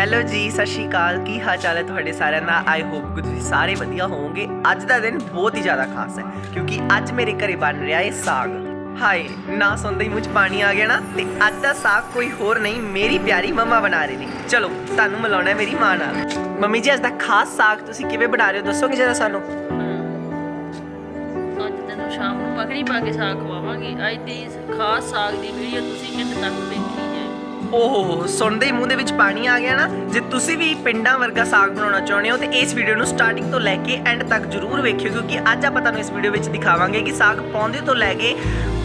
Hello ਜੀ, ਸਤਿ ਸ਼੍ਰੀ ਅਕਾਲ। ਕੀ ਹਾਲ ਚਾਲ ਹੈ ਤੁਹਾਡੇ ਸਾਰਿਆਂ ਦਾ? ਆਈ ਹੋਪ ਕਿ ਤੁਸੀਂ ਸਾਰੇ ਵਧੀਆ ਹੋਵੋਗੇ। ਅੱਜ ਦਾ ਦਿਨ ਬਹੁਤ ਹੀ ਜ਼ਿਆਦਾ ਖਾਸ ਹੈ, ਕਿਉਂਕਿ ਅੱਜ ਮੇਰੇ ਘਰੇ ਬਣ ਰਿਹਾ ਹੈ ਸਾਗ। ਹਾਏ, ਨਾ ਸੁਣਦੇ ਹੀ ਮੂੰਹ ਪਾਣੀ ਆ ਗਿਆ ਨਾ, ਤੇ ਅੱਜ ਦਾ ਸਾਗ ਕੋਈ ਹੋਰ ਨਹੀਂ, ਮੇਰੀ ਪਿਆਰੀ ਮੰਮਾ ਬਣਾ ਰਹੇ ਨੇ। ਚਲੋ, ਤੁਹਾਨੂੰ ਮਿਲਾਉਣਾ ਮੇਰੀ ਮਾਂ ਨਾਲ। ਮੰਮੀ ਜੀ, ਅੱਜ ਦਾ ਖਾਸ ਸਾਗ ਤੁਸੀਂ ਕਿਵੇਂ ਬਣਾ ਰਹੇ ਹੋ? ਦੱਸੋਗੇ ਜਰਾ ਸਾਨੂੰ। ਅੱਜ ਤੈਨੂੰ ਸ਼ਾਮ ਨੂੰ ਪਕੜੀ ਪਾ ਕੇ ਸਾਗ ਖਵਾਵਾਂਗੇ। ਅੱਜ ਦੀ ਇਸ ਖਾਸ ਸਾਗ ਦੀ ਵੀਡੀਓ ਤੁਸੀਂ ਕਿੰਨੇ ਤੱਕ ਵੇਖੀ ਓਹੋ, ਸੁਣਦੇ ਹੀ ਮੂੰਹ ਦੇ ਵਿੱਚ ਪਾਣੀ ਆ ਗਿਆ ਨਾ। ਜੇ ਤੁਸੀਂ ਵੀ ਪਿੰਡਾਂ ਵਰਗਾ ਸਾਗ ਬਣਾਉਣਾ ਚਾਹੁੰਦੇ ਹੋ, ਤੇ ਇਸ ਵੀਡੀਓ ਨੂੰ ਸਟਾਰਟਿੰਗ ਤੋਂ ਲੈ ਕੇ ਐਂਡ ਤੱਕ ਜਰੂਰ ਵੇਖਿਓ, ਕਿਉਂਕਿ ਅੱਜ ਆਪਾਂ ਤੁਹਾਨੂੰ ਇਸ ਵੀਡੀਓ ਵਿੱਚ ਦਿਖਾਵਾਂਗੇ ਕਿ ਸਾਗ ਪਾਉਂਦੇ ਤੋਂ ਲੈ ਕੇ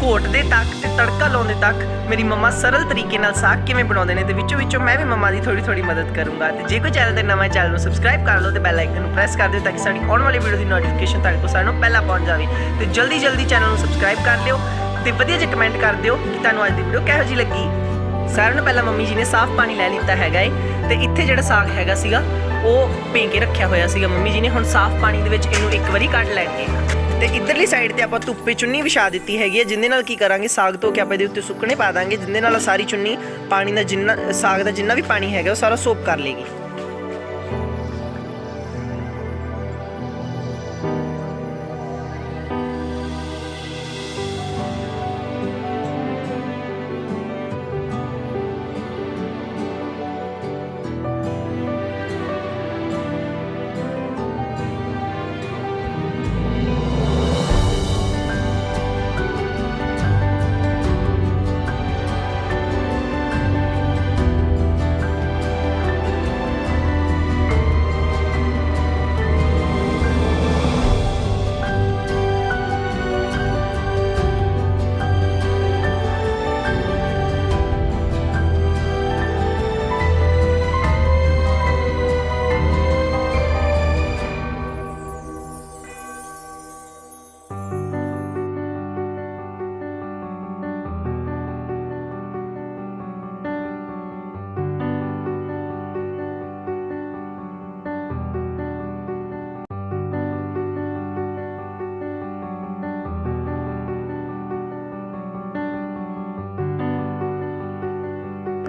ਘੋਟਦੇ ਤੱਕ ਤੇ ਤੜਕਾ ਲਾਉਂਦੇ ਤੱਕ ਮੇਰੀ ਮੰਮਾ ਸਰਲ ਤਰੀਕੇ ਨਾਲ ਸਾਗ ਕਿਵੇਂ ਬਣਾਉਂਦੇ ਨੇ, ਤੇ ਵਿੱਚੋਂ ਵਿੱਚੋਂ ਮੈਂ ਵੀ ਮੰਮਾ ਦੀ ਥੋੜੀ ਥੋੜੀ ਮਦਦ ਕਰੂੰਗਾ। ਤੇ ਜੇ ਕੋਈ ਚੈਨਲ ਤੇ ਨਵਾਂ ਚੈਨਲ ਨੂੰ ਸਬਸਕ੍ਰਾਈਬ ਕਰ ਲਓ, ਤੇ ਬੈਲ ਆਈਕਨ ਨੂੰ ਪ੍ਰੈਸ ਕਰ ਦਿਓ, ਤਾਂ ਕਿ ਸਾਡੀ ਆਉਣ ਵਾਲੀ ਵੀਡੀਓ ਦੀ ਨੋਟੀਫਿਕੇਸ਼ਨ ਤੁਹਾਡੇ ਕੋਲ ਸਾਰਿਆਂ ਨੂੰ ਪਹਿਲਾਂ ਪਹੁੰਚ ਜਾਵੇ। ਤੇ ਜਲਦੀ ਜਲਦੀ ਚੈਨਲ ਨੂੰ ਸਬਸਕ੍ਰਾਈਬ ਕਰ ਲਿਓ ਤੇ ਵਧੀਆ ਜਿਹਾ ਕਮੈਂਟ ਕਰ ਦਿਓ ਕਿ ਤੁਹਾਨੂੰ ਅੱਜ ਦੀ ਵੀਡੀਓ ਕਿਹੋ ਜਿਹੀ ਲੱਗੀ। ਸਾਰਿਆਂ ਨੂੰ ਪਹਿਲਾਂ ਮੰਮੀ ਜੀ ਨੇ ਸਾਫ਼ ਪਾਣੀ ਲੈ ਲਿੱਤਾ ਹੈਗਾ ਏ, ਤੇ ਇੱਥੇ ਜਿਹੜਾ ਸਾਗ ਹੈਗਾ ਸੀਗਾ, ਉਹ ਭੇਂ ਕੇ ਰੱਖਿਆ ਹੋਇਆ ਸੀਗਾ ਮੰਮੀ ਜੀ ਨੇ। ਹੁਣ ਸਾਫ਼ ਪਾਣੀ ਦੇ ਵਿੱਚ ਇਹਨੂੰ ਇੱਕ ਵਾਰੀ ਕੱਢ ਲੈਣਗੇ ਤੇ ਇਧਰਲੀ ਸਾਈਡ ਤੇ ਆਪਾਂ ਧੁੱਪੇ ਚੁੰਨੀ ਵਿਛਾ ਦਿੱਤੀ ਹੈਗੀ ਹੈ, ਜਿੰਦੇ ਨਾਲ ਕੀ ਕਰਾਂਗੇ? ਸਾਗ ਧੋ ਕੇ ਆਪਾਂ ਇਹਦੇ ਉੱਤੇ ਸੁੱਕਣੇ ਪਾ ਦਾਂਗੇ। ਜਿੰਦੇ ਨਾਲ ਸਾਰੀ ਚੁੰਨੀ, ਪਾਣੀ ਦਾ ਜਿੰਨਾ, ਸਾਗ ਦਾ ਜਿੰਨਾ ਵੀ ਪਾਣੀ ਹੈਗਾ, ਉਹ ਸਾਰਾ ਸੋਪ ਕਰ ਲੇਗੀ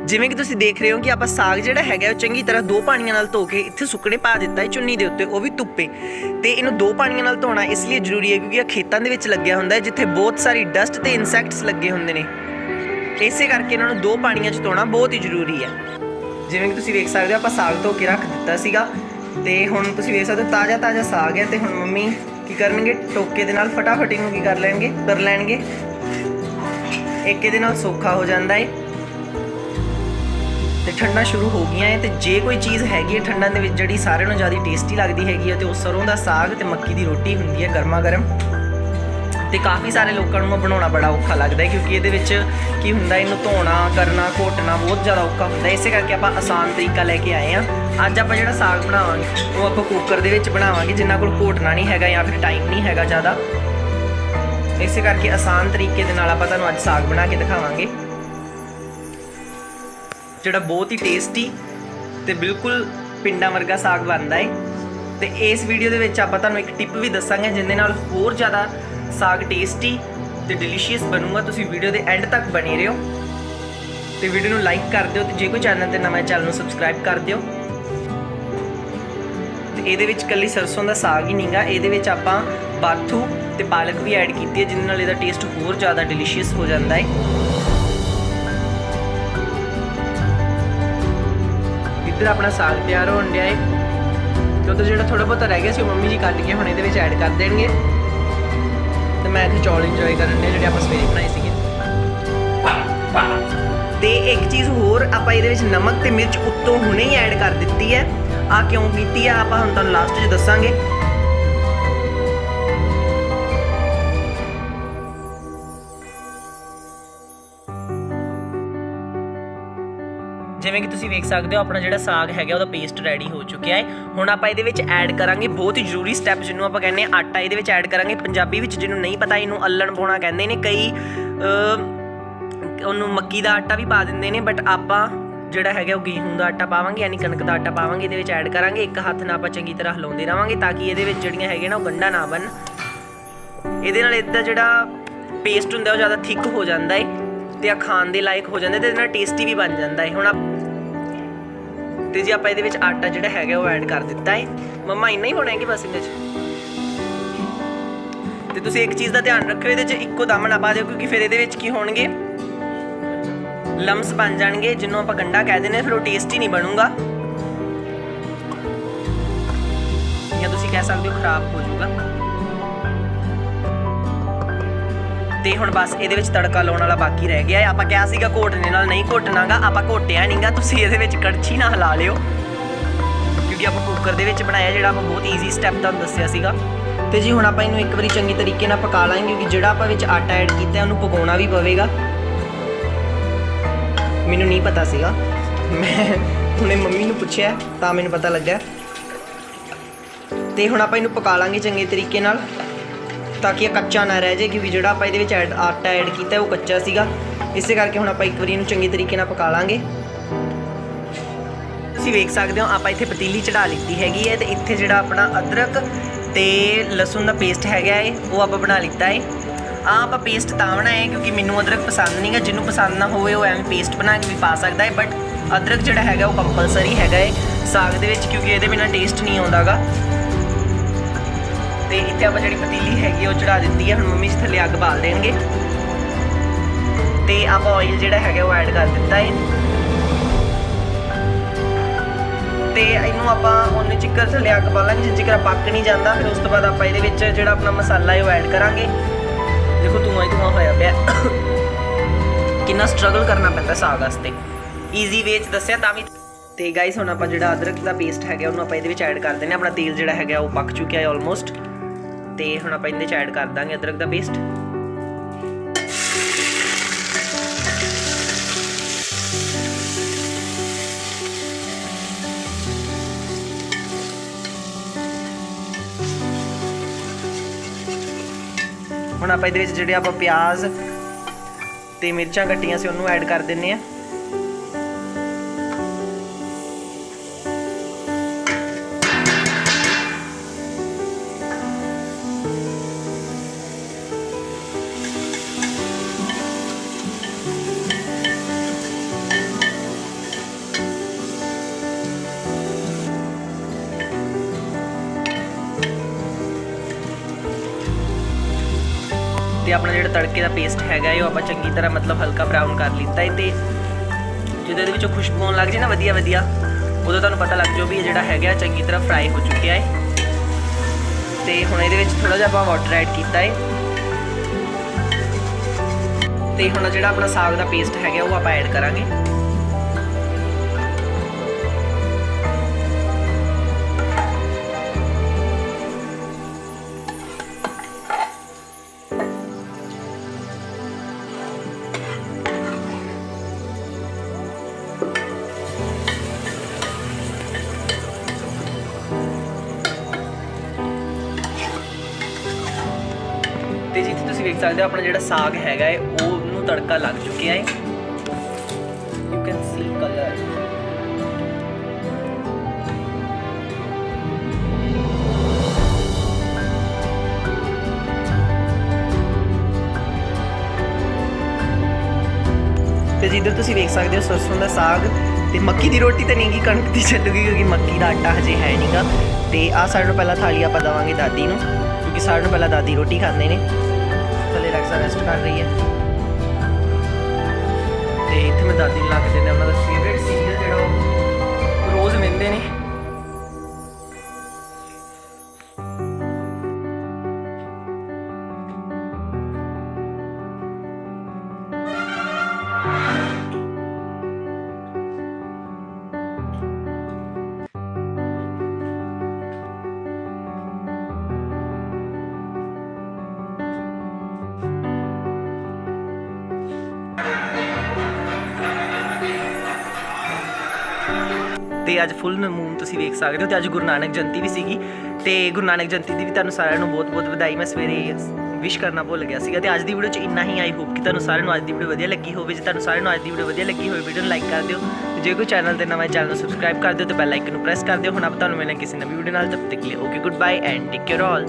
ਜਿਵੇਂ ਕਿ ਤੁਸੀਂ ਦੇਖ ਰਹੇ ਹੋ ਕਿ ਆਪਾਂ ਸਾਗ ਜਿਹੜਾ ਹੈਗਾ, ਉਹ ਚੰਗੀ ਤਰ੍ਹਾਂ ਦੋ ਪਾਣੀਆਂ ਨਾਲ ਧੋ ਕੇ ਇੱਥੇ ਸੁੱਕਣੇ ਪਾ ਦਿੱਤਾ ਹੈ ਚੁੰਨੀ ਦੇ ਉੱਤੇ, ਉਹ ਵੀ ਧੁੱਪੇ। ਤੇ ਇਹਨੂੰ ਦੋ ਪਾਣੀਆਂ ਨਾਲ ਧੋਣਾ ਇਸ ਲਈ ਜ਼ਰੂਰੀ ਹੈ ਕਿਉਂਕਿ ਇਹ ਖੇਤਾਂ ਦੇ ਵਿੱਚ ਲੱਗਿਆ ਹੁੰਦਾ ਹੈ, ਜਿੱਥੇ ਬਹੁਤ ਸਾਰੀ ਡਸਟ ਤੇ ਇਨਸੈਕਟਸ ਲੱਗੇ ਹੁੰਦੇ ਨੇ। ਇਸੇ ਕਰਕੇ ਇਹਨਾਂ ਨੂੰ ਦੋ ਪਾਣੀਆਂ 'ਚ ਧੋਣਾ ਬਹੁਤ ਹੀ ਜ਼ਰੂਰੀ ਹੈ। ਜਿਵੇਂ ਕਿ ਤੁਸੀਂ ਵੇਖ ਸਕਦੇ ਹੋ, ਆਪਾਂ ਸਾਗ ਧੋ ਕੇ ਰੱਖ ਦਿੱਤਾ ਸੀਗਾ। ਤੇ ਹੁਣ ਤੁਸੀਂ ਵੇਖ ਸਕਦੇ ਹੋ ਤਾਜ਼ਾ ਤਾਜ਼ਾ ਸਾਗ ਹੈ ਤੇ ਹੁਣ ਮੰਮੀ ਕੀ ਕਰਨਗੇ? ਟੋਕੇ ਦੇ ਨਾਲ ਫਟਾਫਟ ਇਹਨੂੰ ਕੀ ਕਰ ਲੈਣਗੇ? ਕਰ ਲੈਣਗੇ। ਇੱਕ ਇਹਦੇ ਨਾਲ ਸੌਖਾ ਹੋ ਜਾਂਦਾ ਹੈ। ਤੇ ਠੰਡਾ ਸ਼ੁਰੂ ਹੋ ਗਈਆਂ ਹੈ ਤੇ ਜੇ ਕੋਈ ਚੀਜ਼ ਹੈਗੀ ਹੈ ਠੰਡਾਂ ਦੇ ਵਿੱਚ ਜਿਹੜੀ ਸਾਰਿਆਂ ਨੂੰ ਜ਼ਿਆਦਾ ਟੇਸਟੀ ਲੱਗਦੀ ਹੈਗੀ ਹੈ ਤੇ ਉਹ ਸਰੋਂ ਦਾ ਸਾਗ ਤੇ ਮੱਕੀ ਦੀ ਰੋਟੀ ਹੁੰਦੀ ਹੈ ਗਰਮਾ ਗਰਮ ਤੇ ਕਾਫੀ ਸਾਰੇ ਲੋਕਾਂ ਨੂੰ ਬਣਾਉਣਾ ਬੜਾ ਔਖਾ ਲੱਗਦਾ ਹੈ ਕਿਉਂਕਿ ਇਹਦੇ ਵਿੱਚ ਕੀ ਹੁੰਦਾ ਇਹਨੂੰ ਧੋਣਾ, ਕਰਨਾ, ਘੋਟਣਾ ਬਹੁਤ ਜ਼ਿਆਦਾ ਔਖਾ ਹੁੰਦਾ ਇਸੇ ਕਰਕੇ ਆਪਾਂ ਆਸਾਨ ਤਰੀਕਾ ਲੈ ਕੇ ਆਏ ਆ। ਅੱਜ ਆਪਾਂ ਜਿਹੜਾ ਸਾਗ ਬਣਾਵਾਂਗੇ, ਉਹ ਆਪਾਂ ਕੁੱਕਰ ਦੇ ਵਿੱਚ ਬਣਾਵਾਂਗੇ, ਜਿੰਨਾ ਕੋਲ ਘੋਟਣਾ ਨਹੀਂ ਹੈਗਾ ਜਾਂ ਫਿਰ ਟਾਈਮ ਨਹੀਂ ਹੈਗਾ ਜ਼ਿਆਦਾ। ਇਸੇ ਕਰਕੇ ਆਸਾਨ ਤਰੀਕੇ ਦੇ ਨਾਲ ਆਪਾਂ ਤੁਹਾਨੂੰ ਅੱਜ ਸਾਗ ਬਣਾ ਕੇ ਦਿਖਾਵਾਂਗੇ। ਜਿਹੜਾ ਬਹੁਤ ਹੀ ਟੇਸਟੀ ਤੇ ਬਿਲਕੁਲ ਪਿੰਡਾਂ ਵਰਗਾ ਸਾਗ ਬਣਦਾ ਹੈ ਤੇ ਇਸ ਵੀਡੀਓ ਦੇ ਵਿੱਚ ਆਪਾਂ ਤੁਹਾਨੂੰ ਇੱਕ ਟਿਪ ਵੀ ਦੱਸਾਂਗੇ ਜਿੰਦੇ ਨਾਲ ਹੋਰ ਜ਼ਿਆਦਾ ਸਾਗ ਟੇਸਟੀ ਤੇ ਡਿਲੀਸ਼ੀਅਸ ਬਣੂਗਾ। ਤੁਸੀਂ ਵੀਡੀਓ ਦੇ ਐਂਡ ਤੱਕ ਬਣੇ ਰਹੋ। ਤੇ ਵੀਡੀਓ ਨੂੰ ਲਾਈਕ ਕਰ ਦਿਓ ਤੇ ਜੇ ਕੋਈ ਚੈਨਲ ਤੇ ਨਵਾਂ ਚੈਨਲ ਨੂੰ ਸਬਸਕ੍ਰਾਈਬ ਕਰ ਦਿਓ। ਤੇ ਇਹਦੇ ਵਿੱਚ ਕੱਲੀ ਸਰਸੋਂ ਦਾ ਸਾਗ ਹੀ ਨਹੀਂਗਾ ਇਹਦੇ ਵਿੱਚ ਆਪਾਂ ਬਾਥੂ ਤੇ ਪਾਲਕ ਵੀ ਐਡ ਕੀਤੀ ਹੈ ਜਿਹਦੇ ਨਾਲ ਇਹਦਾ ਟੇਸਟ ਹੋਰ ਜ਼ਿਆਦਾ ਡਿਲੀਸ਼ੀਅਸ ਹੋ ਜਾਂਦਾ ਹੈ ਇੱਧਰ ਆਪਣਾ ਸਾਗ ਤਿਆਰ ਹੋਣ ਡਿਆ ਏ। ਤੇ ਉਧਰ ਜਿਹੜਾ ਥੋੜਾ ਬਹੁਤਾ ਰਹਿ ਗਿਆ ਸੀ, ਉਹ ਮੰਮੀ ਜੀ ਕੱਟ ਕੇ ਹੁਣ ਇਹਦੇ ਵਿੱਚ ਐਡ ਕਰ ਦੇਣਗੇ। ਤੇ ਮੈਂ ਇੱਥੇ ਚੌਲ ਇੰਜੋਏ ਕਰਨ ਦੇ ਜਿਹੜੇ ਆਪਾਂ ਸਵੇਰੇ ਬਣਾਏ ਸੀਗੇ। ਤੇ ਇੱਕ ਚੀਜ਼ ਹੋਰ, ਆਪਾਂ ਇਹਦੇ ਵਿੱਚ ਨਮਕ ਤੇ ਮਿਰਚ ਉੱਤੋਂ ਹੁਣੇ ਹੀ ਐਡ ਕਰ ਦਿੱਤੀ ਹੈ। ਆ ਕਿਉਂ ਕੀਤੀ ਆ ਆਪਾਂ ਹੁਣ ਤੁਹਾਨੂੰ ਲਾਸਟ 'ਚ ਦੱਸਾਂਗੇ। ਜਿਵੇਂ ਕਿ ਤੁਸੀਂ ਵੇਖ ਸਕਦੇ ਹੋ, ਆਪਣਾ ਜਿਹੜਾ ਸਾਗ ਹੈਗਾ, ਉਹਦਾ ਪੇਸਟ ਰੈਡੀ ਹੋ ਚੁੱਕਿਆ ਹੈ। ਹੁਣ ਆਪਾਂ ਇਹਦੇ ਵਿੱਚ ਐਡ ਕਰਾਂਗੇ ਬਹੁਤ ਹੀ ਜ਼ਰੂਰੀ ਸਟੈਪ ਜਿਹਨੂੰ ਆਪਾਂ ਕਹਿੰਦੇ ਆ ਆਟਾ। ਇਹਦੇ ਵਿੱਚ ਐਡ ਕਰਾਂਗੇ ਪੰਜਾਬੀ ਵਿੱਚ, ਜਿਹਨੂੰ ਨਹੀਂ ਪਤਾ, ਇਹਨੂੰ ਅੱਲਣ ਪਾਉਣਾ ਕਹਿੰਦੇ ਨੇ। ਕਈ ਉਹਨੂੰ ਮੱਕੀ ਦਾ ਆਟਾ ਵੀ ਪਾ ਦਿੰਦੇ ਨੇ ਬਟ ਆਪਾਂ ਜਿਹੜਾ ਹੈਗਾ, ਉਹ ਗੇਹੂੰ ਦਾ ਆਟਾ ਪਾਵਾਂਗੇ, ਯਾਨੀ ਕਣਕ ਦਾ ਆਟਾ ਪਾਵਾਂਗੇ। ਇਹਦੇ ਵਿੱਚ ਐਡ ਕਰਾਂਗੇ, ਇੱਕ ਹੱਥ ਨਾਲ ਆਪਾਂ ਚੰਗੀ ਤਰ੍ਹਾਂ ਹਿਲਾਉਂਦੇ ਰਵਾਂਗੇ ਤਾਂ ਕਿ ਇਹਦੇ ਵਿੱਚ ਜਿਹੜੀਆਂ ਹੈਗੀਆਂ ਨਾ, ਉਹ ਗੰਢਾ ਨਾ ਬਣ ਇਹਦੇ ਨਾਲ ਇਹਦਾ ਜਿਹੜਾ ਪੇਸਟ ਹੁੰਦਾ, ਉਹ ਜ਼ਿਆਦਾ ਥਿੱਕ ਹੋ ਜਾਂਦਾ ਹੈ ਤੇ ਆ ਖਾਣ ਦੇ ਲਾਇਕ ਹੋ ਜਾਂਦਾ ਤੇ ਇਹਦੇ ਨਾਲ ਟੇਸਟੀ ਵੀ ਬਣ ਜਾਂਦਾ ਹੈ ਹੁਣ ਆਪ ਤੇ ਜੀ ਆਪਾਂ ਇਹਦੇ ਵਿੱਚ ਆਟਾ ਜਿਹੜਾ ਹੈਗਾ ਉਹ ਐਡ ਕਰ ਦਿੱਤਾ ਹੈ। ਮੰਮਾ, ਇੰਨਾ ਹੀ ਹੋਣਾ ਹੈ ਕਿ ਬਸ ਇਹਦੇ 'ਚ? ਤੇ ਤੁਸੀਂ ਇੱਕ ਚੀਜ਼ ਦਾ ਧਿਆਨ ਰੱਖਿਓ, ਇਹਦੇ 'ਚ ਇੱਕੋ ਦਮ ਨਾ ਪਾ ਦਿਓ, ਕਿਉਂਕਿ ਫਿਰ ਇਹਦੇ ਵਿੱਚ ਕੀ ਹੋਣਗੇ? ਲੰਮਸ ਬਣ ਜਾਣਗੇ, ਜਿਹਨੂੰ ਆਪਾਂ ਗੰਡਾ ਕਹਿ ਦਿੰਦੇ ਹਾਂ, ਫਿਰ ਉਹ ਟੇਸਟੀ ਨਹੀਂ ਬਣੂਗਾ। ਜਾਂ ਤੁਸੀਂ ਕਹਿ ਸਕਦੇ ਹੋ ਖਰਾਬ ਹੋ ਜਾਊਗਾ। ਤੇ ਹੁਣ ਬਸ ਇਹਦੇ ਵਿੱਚ ਤੜਕਾ ਲਾਉਣ ਵਾਲਾ ਬਾਕੀ ਰਹਿ ਗਿਆ ਹੈ। ਆਪਾਂ ਕਿਹਾ ਸੀਗਾ ਘੋਟਣੇ ਨਾਲ ਨਹੀਂ ਘੋਟਣਾਗਾ, ਆਪਾਂ ਘੋਟਿਆ ਨਹੀਂਗਾ ਤੁਸੀਂ ਇਹਦੇ ਵਿੱਚ ਕੜਛੀ ਨਾ ਹਿਲਾ ਲਿਓ। ਕਿਉਂਕਿ ਆਪਾਂ ਕੁੱਕਰ ਦੇ ਵਿੱਚ ਬਣਾਇਆ ਜਿਹੜਾ ਆਪਾਂ ਬਹੁਤ ਈਜ਼ੀ ਸਟੈਪ ਤੁਹਾਨੂੰ ਦੱਸਿਆ ਸੀਗਾ। ਤੇ ਜੀ ਹੁਣ ਆਪਾਂ ਇਹਨੂੰ ਇੱਕ ਵਾਰੀ ਚੰਗੀ ਤਰੀਕੇ ਨਾਲ ਪਕਾ ਲਾਂਗੇ, ਕਿਉਂਕਿ ਜਿਹੜਾ ਆਪਾਂ ਵਿੱਚ ਆਟਾ ਐਡ ਕੀਤਾ, ਉਹਨੂੰ ਪਕਾਉਣਾ ਵੀ ਪਵੇਗਾ। ਮੈਨੂੰ ਨਹੀਂ ਪਤਾ ਸੀਗਾ। ਮੈਂ ਹੁਣੇ ਮੰਮੀ ਨੂੰ ਪੁੱਛਿਆ, ਤਾਂ ਮੈਨੂੰ ਪਤਾ ਲੱਗਾ ਤੇ ਹੁਣ ਆਪਾਂ ਇਹਨੂੰ ਪਕਾ ਲਾਂਗੇ ਚੰਗੇ ਤਰੀਕੇ ਨਾਲ। ਤਾਂ ਕਿ ਇਹ ਕੱਚਾ ਨਾ ਰਹਿ ਜਾਏ, ਕਿਉਂਕਿ ਜਿਹੜਾ ਆਪਾਂ ਇਹਦੇ ਵਿੱਚ ਐਡ ਆਟਾ ਐਡ ਕੀਤਾ, ਉਹ ਕੱਚਾ ਸੀਗਾ। ਇਸੇ ਕਰਕੇ ਹੁਣ ਆਪਾਂ ਇੱਕ ਵਾਰੀ ਇਹਨੂੰ ਚੰਗੇ ਤਰੀਕੇ ਨਾਲ ਪਕਾ ਲਾਂਗੇ। ਤੁਸੀਂ ਵੇਖ ਸਕਦੇ ਹੋ, ਆਪਾਂ ਇੱਥੇ ਪਤੀਲੀ ਚੜਾ ਲਿੱਤੀ ਹੈਗੀ ਹੈ ਤੇ ਇੱਥੇ ਜਿਹੜਾ ਆਪਣਾ ਅਦਰਕ ਤੇ ਲਸਣ ਦਾ ਪੇਸਟ ਹੈਗਾ ਹੈ, ਉਹ ਆਪਾਂ ਬਣਾ ਲਿੱਤਾ ਹੈ। ਆ ਆਪਾਂ ਪੇਸਟ ਤਾਂ ਬਣਾਇਆ ਕਿਉਂਕਿ ਮੈਨੂੰ ਅਦਰਕ ਪਸੰਦ ਨਹੀਂਗਾ ਜਿਹਨੂੰ ਪਸੰਦ ਨਾ ਹੋਵੇ, ਉਹ ਐਵੇਂ ਪੇਸਟ ਬਣਾ ਕੇ ਵੀ ਪਾ ਸਕਦਾ ਹੈ ਬਟ ਅਦਰਕ ਜਿਹੜਾ ਹੈਗਾ, ਉਹ ਕੰਪਲਸਰੀ ਹੈਗਾ ਹੈ ਸਾਗ ਦੇ ਵਿੱਚ, ਕਿਉਂਕਿ ਇਹਦੇ ਬਿਨਾ ਟੇਸਟ ਨਹੀਂ ਆਉਂਦਾਗਾ ਤੇ ਇੱਥੇ ਆਪਾਂ ਜਿਹੜੀ ਪਤੀਲੀ ਹੈਗੀ ਆ, ਉਹ ਚੜਾ ਦਿੱਤੀ ਹੈ ਹੁਣ ਮੰਮੀ ਜੀ ਥੱਲੇ ਅੱਗ ਬਾਲ ਦੇਣਗੇ। ਤੇ ਆਪਾਂ ਆਇਲ ਜਿਹੜਾ ਹੈਗਾ, ਉਹ ਐਡ ਕਰ ਦਿੱਤਾ ਹੈ ਤੇ ਇਹਨੂੰ ਆਪਾਂ ਉਹਨੇ ਚਿੱਕਰ ਥੱਲੇ ਅੱਗ ਬਾਲਾਂਗੇ ਜਿੰਨ ਚਿਕਰ ਪੱਕ ਨਹੀਂ ਜਾਂਦਾ। ਫਿਰ ਉਸ ਤੋਂ ਬਾਅਦ ਆਪਾਂ ਇਹਦੇ ਵਿੱਚ ਜਿਹੜਾ ਆਪਣਾ ਮਸਾਲਾ ਹੈ, ਉਹ ਐਡ ਕਰਾਂਗੇ। ਦੇਖੋ, ਧੂਆਂ ਹੀ ਧੂਆਂ ਹੋਇਆ ਪਿਆ। ਕਿੰਨਾ ਸਟਰਗਲ ਕਰਨਾ ਪੈਂਦਾ ਸਾਗ ਵਾਸਤੇ। ਈਜ਼ੀ ਵੇ ਚ ਦੱਸਿਆ, ਤਾਂ ਵੀ। ਤੇ ਗਾਇਸ ਹੁਣ ਆਪਾਂ ਜਿਹੜਾ ਅਦਰਕ ਦਾ ਪੇਸਟ ਹੈਗਾ, ਉਹਨੂੰ ਆਪਾਂ ਇਹਦੇ ਵਿੱਚ ਐਡ ਕਰ ਦਿੰਦੇ ਹਾਂ। ਆਪਣਾ ਤੇਲ ਜਿਹੜਾ ਹੈਗਾ, ਉਹ ਪੱਕ ਚੁੱਕਿਆ ਹੈ ਆਲਮੋਸਟ ਤੇ ਹੁਣ ਆਪਾਂ ਇਹਦੇ ਚ ਐਡ ਕਰ ਦਾਂਗੇ ਅਦਰਕ ਦਾ ਪੇਸਟ ਹੁਣ ਆਪਾਂ ਇਹਦੇ ਵਿੱਚ ਜਿਹੜੇ ਆਪਾਂ ਪਿਆਜ਼ ਤੇ ਮਿਰਚਾਂ ਕੱਟੀਆਂ ਸੀ ਉਹਨੂੰ ਐਡ ਕਰ ਦਿੰਨੇ ਆ। ਆਪਣਾ ਜਿਹੜਾ ਤੜਕੇ ਦਾ ਪੇਸਟ ਹੈਗਾ ਇਹ ਉਹ ਆਪਾਂ ਚੰਗੀ ਤਰ੍ਹਾਂ ਮਤਲਬ ਹਲਕਾ ਬਰਾਊਨ ਕਰ ਲਿੱਤਾ ਹੈ ਤੇ ਜਦੋਂ ਇਹਦੇ ਵਿੱਚੋਂ ਖੁਸ਼ਬੂ ਆਉਣ ਲੱਗ ਜੇ ਨਾ ਵਧੀਆ ਵਧੀਆ, ਉਦੋਂ ਤੁਹਾਨੂੰ ਪਤਾ ਲੱਗ ਜਾਓ ਵੀ ਇਹ ਜਿਹੜਾ ਹੈਗਾ ਚੰਗੀ ਤਰ੍ਹਾਂ ਫਰਾਈ ਹੋ ਚੁੱਕਿਆ ਹੈ। ਤੇ ਹੁਣ ਇਹਦੇ ਵਿੱਚ ਥੋੜਾ ਜਿਹਾ ਆਪਾਂ ਵਾਟਰ ਐਡ ਕੀਤਾ ਹੈ। ਤੇ ਹੁਣ ਜਿਹੜਾ ਆਪਣਾ ਸਾਗ ਦਾ ਪੇਸਟ ਹੈਗਾ ਉਹ ਆਪਾਂ ਐਡ ਕਰਾਂਗੇ। ਤੇ ਜਿੱਥੇ ਤੁਸੀਂ ਵੇਖ ਸਕਦੇ ਹੋ, ਆਪਣਾ ਜਿਹੜਾ ਸਾਗ ਹੈਗਾ ਹੈ ਉਹ ਨੂੰ ਤੜਕਾ ਲੱਗ ਚੁੱਕਿਆ ਹੈ ਯੂ ਕੈਨ ਸੀ ਕਲਰ ਤੇ ਜਿੱਧਰ ਤੁਸੀਂ ਵੇਖ ਸਕਦੇ ਹੋ, ਸਰਸੋਂ ਦਾ ਸਾਗ, ਤੇ ਮੱਕੀ ਦੀ ਰੋਟੀ ਤਾਂ ਨਹੀਂ ਗੀ, ਕਣਕ ਦੀ ਚੱਲੂਗੀ ਕਿਉਂਕਿ ਮੱਕੀ ਦਾ ਆਟਾ ਹਜੇ ਹੈ ਨਹੀਂਗਾ ਤੇ ਆ ਸਾਡੇ ਨੂੰ ਪਹਿਲਾਂ ਥਾਲੀ ਆਪਾਂ ਦਵਾਂਗੇ ਦਾਦੀ ਨੂੰ। ਕਿਉਂਕਿ ਸਾਡੇ ਨੂੰ ਪਹਿਲਾਂ ਦਾਦੀ ਰੋਟੀ ਖਾਂਦੇ ਨੇ। ਥੱਲੇ ਰਕਸਾ ਰੈਸਟ ਕਰ ਰਹੀ ਹੈ। ਤੇ ਇੱਥੇ ਮੈਂ ਦਾਦੀ ਨੂੰ ਲਾ ਕੇ ਤੇ ਅੱਜ ਫੁੱਲ ਮੂਨ ਤੁਸੀਂ ਵੇਖ ਸਕਦੇ ਹੋ ਤੇ ਅੱਜ ਗੁਰੂ ਨਾਨਕ ਜਯੰਤੀ ਵੀ ਸੀਗੀ ਤੇ ਗੁਰੂ ਨਾਨਕ ਜਯੰਤੀ ਦੀ ਵੀ ਤੁਹਾਨੂੰ ਸਾਰਿਆਂ ਨੂੰ ਬਹੁਤ-ਬਹੁਤ ਵਧਾਈ। ਮੈਂ ਸਵੇਰੇ ਵਿਸ਼ ਕਰਨਾ ਭੁੱਲ ਗਿਆ ਸੀਗਾ ਤੇ ਅੱਜ ਦੀ ਵੀਡੀਓ 'ਚ ਇੰਨਾ ਹੀ ਆਈ ਹੋਪ ਕਿ ਤੁਹਾਨੂੰ ਸਾਰਿਆਂ ਨੂੰ ਅੱਜ ਦੀ ਵੀਡੀਓ ਵਧੀਆ ਲੱਗੀ ਹੋਵੇ। ਜੇ ਤੁਹਾਨੂੰ ਸਾਰਿਆਂ ਨੂੰ ਅੱਜ ਦੀ ਵੀਡੀਓ ਵਧੀਆ ਲੱਗੀ ਹੋਵੇ ਵੀਡੀਓ ਨੂੰ ਲਾਈਕ ਕਰ ਦਿਓ। ਜੇ ਕੋਈ ਚੈਨਲ ਤੇ ਨਵਾਂ ਚੈਨਲ ਨੂੰ ਸਬਸਕ੍ਰਾਈਬ ਕਰ ਦਿਓ ਤੇ ਬੈਲ ਆਈਕਨ ਨੂੰ ਪ੍ਰੈਸ ਕਰ ਦਿਓ। ਹੁਣ ਆਪਾਂ ਤੁਹਾਨੂੰ ਮਿਲਾਂਗੇ ਕਿਸੇ ਨਵੀਂ ਵੀਡੀਓ ਨਾਲ। ਤਦ ਤੱਕ ਲਈ okay good bye and take care all